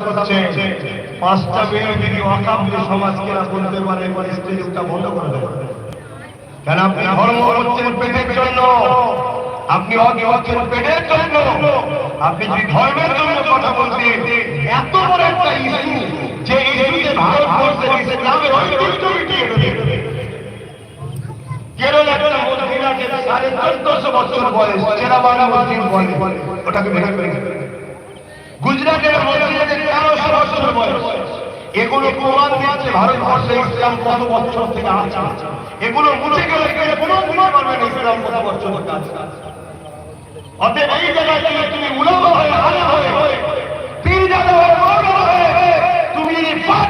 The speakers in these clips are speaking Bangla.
পাঁচটা মেয়ে যদি অকাব্য সমাজকে বলতে পারে স্টেজটা বন্ধ করে দেবে। কেন আপনি ধর্ম করছেন পেটের জন্য? আপনি অজ্ঞ হচ্ছেন পেটের জন্য। আপনি যদি ধর্মের জন্য কথা বলতেন, এত বড় একটা ইস্যু যে ইস্যুতে ভারতবর্ষের ইসলামের ঐতিহ্য মিটিয়ে দেবে কেরল একটা গুজরাটের তেরোশো বছর বয়স। এগুলো প্রমাণ দিচ্ছে ভারতবর্ষে ইসলাম কত বছর থেকে আছে। এগুলো মুছে গেলে গেলে কোনো প্রমাণ পাবে না ইসলাম কত বছর থেকে আছে। অতএব এই জায়গায় তুমি তুমি হয়ে হয়ে জাদা হয়ে হয়ে, তুমি যদি পাঁচ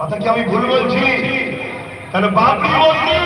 কথা কি আমি ভুল বলছি? তাহলে বাবরি মসজিদ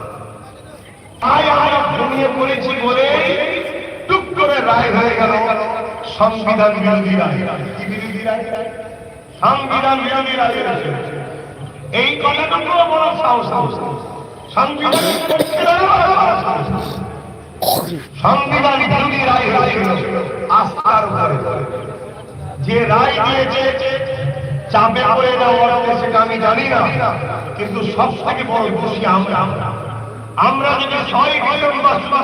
সংবিধান বিরোধী রায়। হয়েছিল আস্থার যে রায় দিয়েছে, চাপে পড়ে অর্থে সেটা আমি জানি না, কিন্তু সব থেকে বড় দোষী আমরা। আমরা যদি ছয়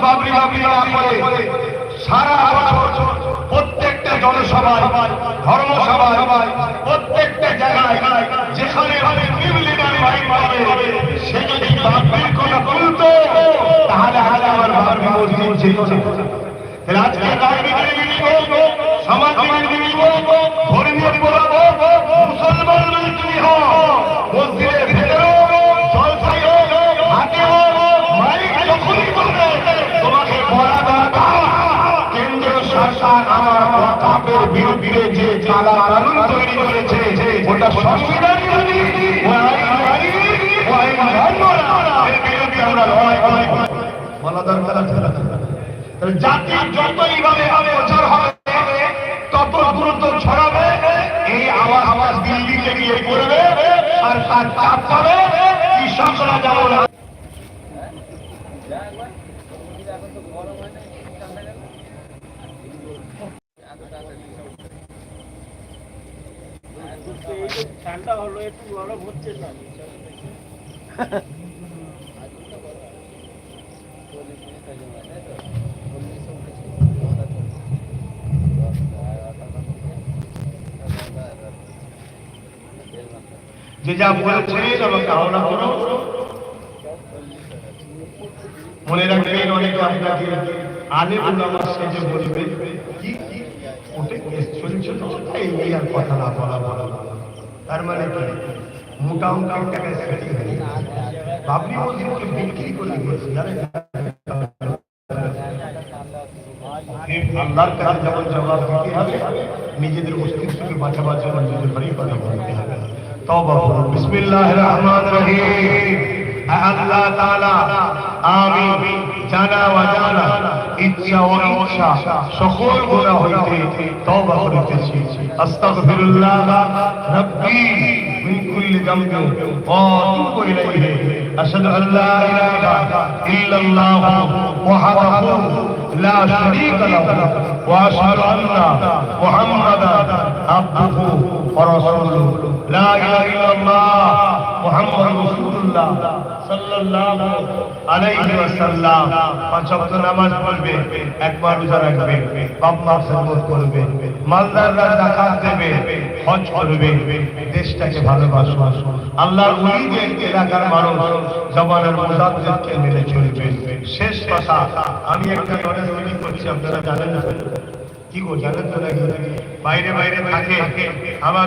বাবরি বাবরি না করে সারা বছর প্রত্যেকটা জনসভায়, ধর্মসভায়, প্রত্যেকটা জায়গায় যেখানে সে যদি তাহলে আমার ছিল সমাজ ধর্মীয় মুসলমান হও বিরুদ্ধে যে চালা কানুন তৈরি করেছে ওটা সংবিধান জাতি যতই ভাবে প্রচার হবে, তত দ্রুত ছড়াবে, এই আওয়াজ আওয়াজ দিল্লিতে গিয়ে পড়বে, আর তার চাপ পাবে কৃষকরা যেমন ঠান্ডা হলো, একটু গরম হচ্ছে না। যে যা মনে রাখবেন, অনেকে আপনাকে আলে বলবে, কি ওটা চলছে আর কথা না বলা বলা। বলা। তার মানে কি মোটা অঙ্কের টাকায় সেটিং হয়ে গেছে। বাবরি মসজিদকে বিক্রি করে দিয়েছে জানেন আল্লাহর কাছে যেমন জবাব দিতে হবে নিজেদের অস্তিত্বকে বাঁচাবার জন্য নিজেদের বাড়ি কথা বলতে হবে তওবা করুন বিসমিল্লাহির রহমানির রহিম আয় আল্লাহ তাআলা আমি জানা অজানা ইচ্ছা ও ইচ্ছা সকল গুনাহ হইতে তওবা করিতেছি আস্তাগফিরুল্লাহ রব্বি মিন কুল্লি যামবি ওয়া তুবু ইলাইহি আশহাদু আল লা ইলাহা ইল্লাল্লাহ ওয়াহদাহু লা শারীকা লাহু ওয়া আশহাদু আন্না মুহাম্মাদান আবদুহু ওয়া রাসূলুহু লা ইলাহা ইল্লাল্লাহ দেশটাকে ভালোবাসো। আল্লাহর এলাকার মানুষ জবানের মুজাদ্দিদকে মেনে চলবে। শেষ কথা, আমি একটা নরেন্দ্র ওলি করছি, আপনারা জানেন কি গো, জানেন বাইরে বাইরে আমার